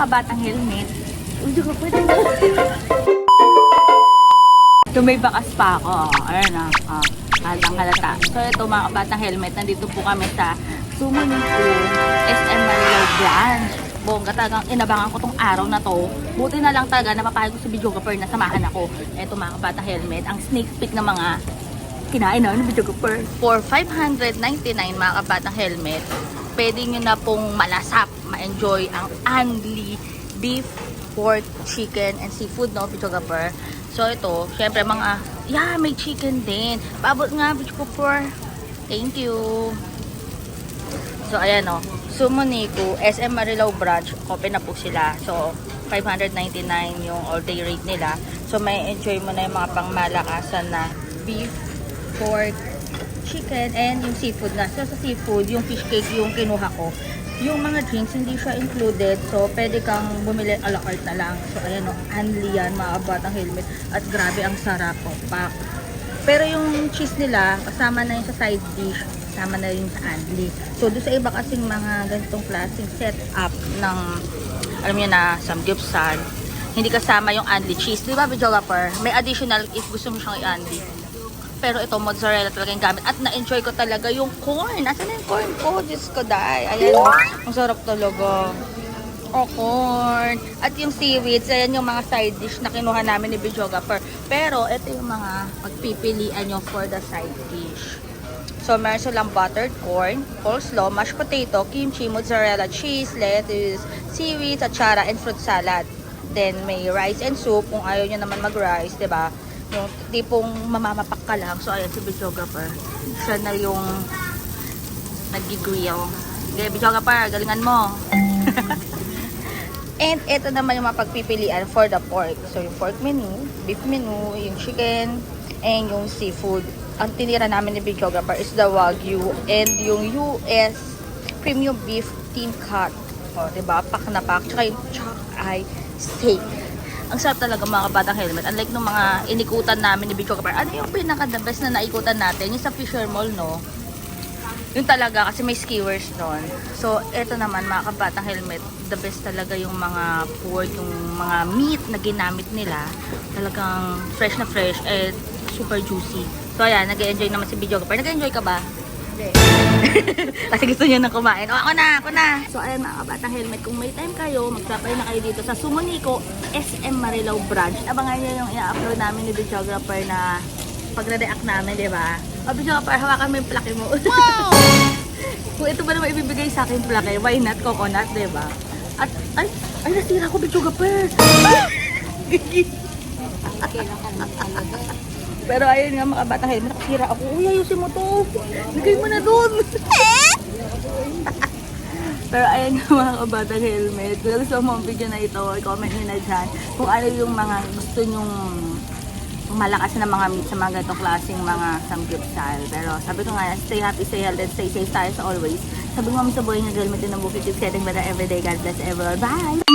kabatang helmet, hindi ko pwede So may bakas pa ako. Ayan na. Ah, halatang halata. So ito mga kabatang helmet, nandito po kami sa Sumunico SM Marilao Branch. Bongga talagang inabangan ko tong araw na to. Buti na lang talaga napapayag ko si videographer na samahan ako. Ito mga kabatang helmet, ang sneak peek ng mga kinain namin ng videographer. For 599 mga kabatang helmet, pwede nyo na pong malasap, ma-enjoy ang Anli beef, pork, chicken, and seafood, no, videographer. So ito, syempre mga, yeah, may chicken din. Babot nga, videographer. Thank you. So ayan o, Sumunico, SM Marilao Branch, open na po sila. So 599 yung all day rate nila. So may enjoy mo na yung mga pangmalakasan na beef, pork, chicken, and yung seafood na. So sa seafood, yung fish cake yung kinuha ko. Yung mga drinks, hindi siya included. So, pwede kang bumili a la carte na lang. So, ayan o, Anli yan, mga batang helmet. At grabe, ang sarap o, pak. Pero yung cheese nila, kasama na yun sa side dish, kasama na yun sa Anli. So, doon sa iba kasing mga ganitong klaseng setup ng, alam niyo na, samgyeopsal, hindi kasama yung Anli cheese. Di ba, videographer? May additional if gusto mo siyang i-Anli. Pero ito, mozzarella talaga yung gamit. At na-enjoy ko talaga yung corn. Asan na yung corn ko? Diyos ko, day. Ayan, ang sarap talaga. Oh, corn. At yung seaweeds, ayan yung mga side dish na kinuha namin ni Bijogapper. Pero, ito yung mga pagpipilian nyo for the side dish. So, meron silang buttered corn, coleslaw, mashed potato, kimchi, mozzarella, cheese, lettuce, seaweed, atsara, and fruit salad. Then, may rice and soup kung ayaw nyo naman mag-rice, ba? Yung tipong mamamapak ka lang. So, ayan si videographer. Siya na yung nag-grill. Okay, videographer, galingan mo. And ito naman yung mga pagpipilian for the pork. So, yung pork menu, beef menu, yung chicken, and yung seafood. Ang tinira namin ni videographer is the Wagyu and yung US premium beef thin cut. O, diba? Pak na pak. Tsaka yung chuck eye steak. Ang sarap talaga mga kabatang helmet. Unlike nung mga inikutan namin ni videographer. Ano yung pinaka the best na naikutan natin? Yung sa Fisher Mall, no? Yun talaga kasi may skiwers doon. So, eto naman mga kabatang helmet, the best talaga yung mga pork, yung mga meat na ginamit nila. Talagang fresh na fresh and super juicy. So, ayan, nag-enjoy naman si videographer. Nag-enjoy ka ba? kasi gusto niya nang kumain. O, ako na, ako na. So, ayan mga kabatang helmet, kung may time kayo, magsapay na kayo dito sa Sumunico SM Marilao Branch. Abangan niyo yung i-upload namin ni videographer na pagre-react namin, di ba? O, videographer, hawakan mo yung plaki mo. Wow! Kung ito ba naman ibibigay sa akin plaki, why not coconut, di ba? At, ay, ay, nasira ko videographer. Pero ayun nga mga batang helmet, nakasira ako. Uy, ayusin mo to. Lagay mo na dun. Pero ayun nga mga kabatang helmet. Kung gusto mo ang video na ito, i-comment nyo na dyan kung ano yung mga gusto nyong malakas na mga meat sa mga ganitong klaseng mga samgyupsal. Pero sabi ko nga, stay happy, stay healthy, stay safe tayo always. Sabi nga sa buhay niya, girl, may tinabukit yung setting better everyday. God bless everyone. Bye!